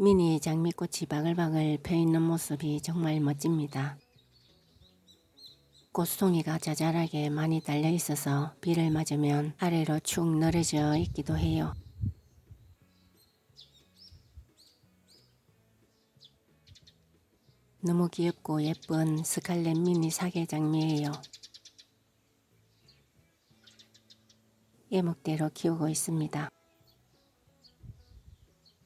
미니 장미꽃이 바글바글 펴있는 모습이 정말 멋집니다. 꽃송이가 자잘하게 많이 달려 있어서 비를 맞으면 아래로 축 늘어져 있기도 해요. 너무 귀엽고 예쁜 스칼렛 미니 사계 장미예요. 예목대로 키우고 있습니다.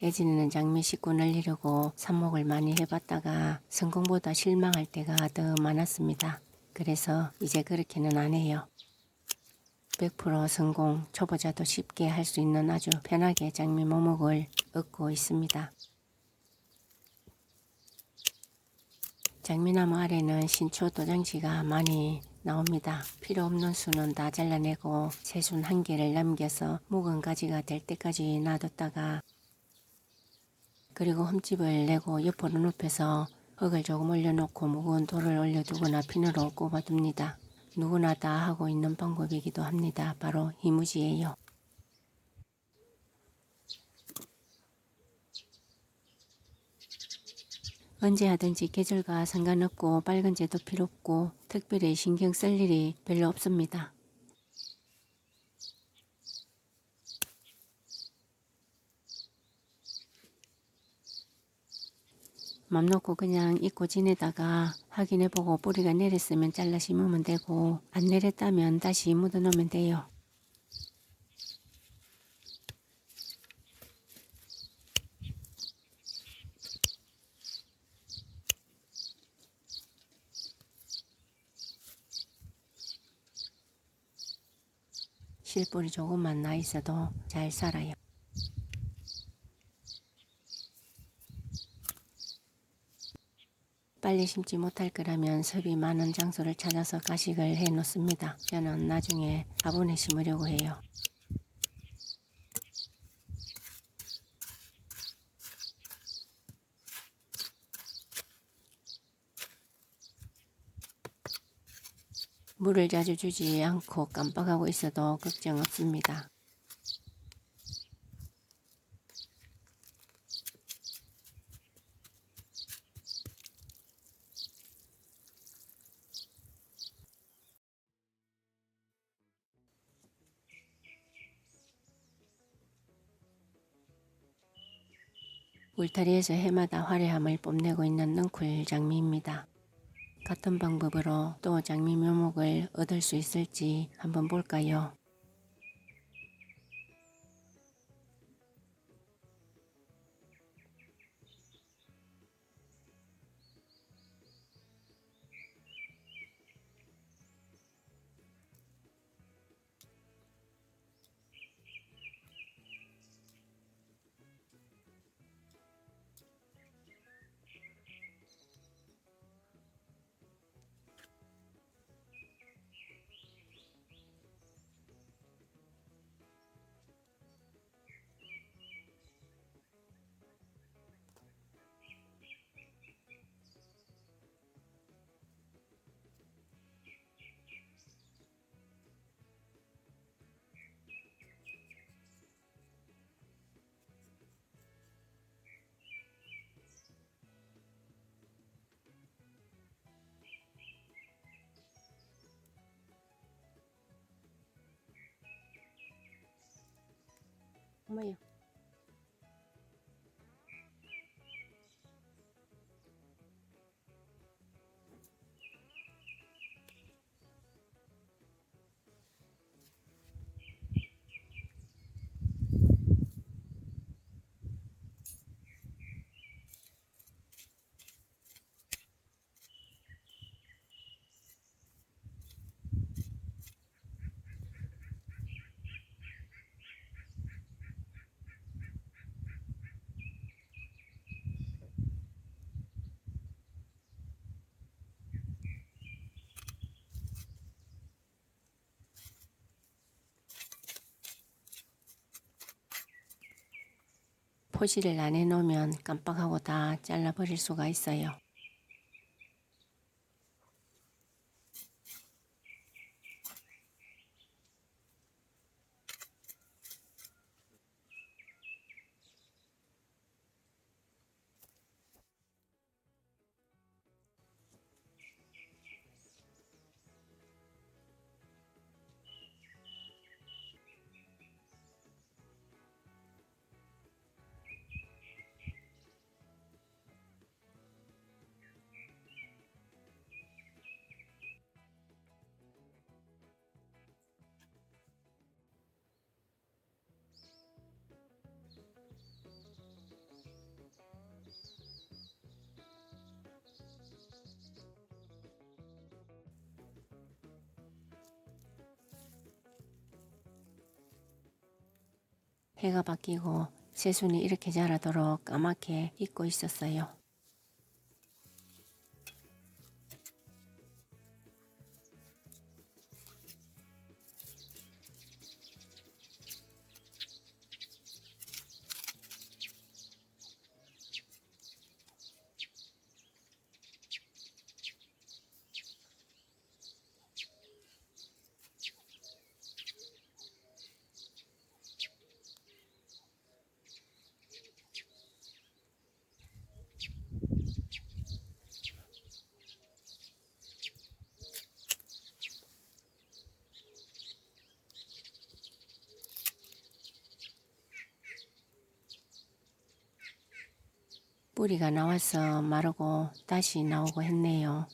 예진이는 장미 식구 늘리려고 삽목을 많이 해봤다가 성공보다 실망할 때가 더 많았습니다. 그래서 이제 그렇게는 안 해요. 100% 성공, 초보자도 쉽게 할 수 있는 아주 편하게 장미 모목을 얻고 있습니다. 장미나무 아래는 신초 도장지가 많이 나옵니다. 필요 없는 수는 다 잘라내고 새순 한 개를 남겨서 묵은 가지가 될 때까지 놔뒀다가 그리고 흠집을 내고 옆으로 눕혀서 흙을 조금 올려놓고 무거운 돌을 올려두거나 핀으로 꼽아둡니다. 누구나 다 하고 있는 방법이기도 합니다. 바로 이무지예요. 언제 하든지 계절과 상관없고 빨간제도 필요 없고 특별히 신경 쓸 일이 별로 없습니다. 맘 놓고 그냥 잊고 지내다가 확인해보고 뿌리가 내렸으면 잘라 심으면 되고 안 내렸다면 다시 묻어놓으면 돼요. 실뿌리 조금만 나 있어도 잘 살아요. 빨리 심지 못할 거라면 섭이 많은 장소를 찾아서 가식을 해 놓습니다. 저는 나중에 화분에 심으려고 해요. 물을 자주 주지 않고 깜빡하고 있어도 걱정 없습니다. 울타리에서 해마다 화려함을 뽐내고 있는 능쿨 장미입니다. 같은 방법으로 또 장미 묘목을 얻을 수 있을지 한번 볼까요? 어 포시를 안 해놓으면 깜빡하고 다 잘라버릴 수가 있어요. 해가 바뀌고 새순이 이렇게 자라도록 까맣게 익고 있었어요. 뿌리가 나와서 마르고 다시 나오고 했네요.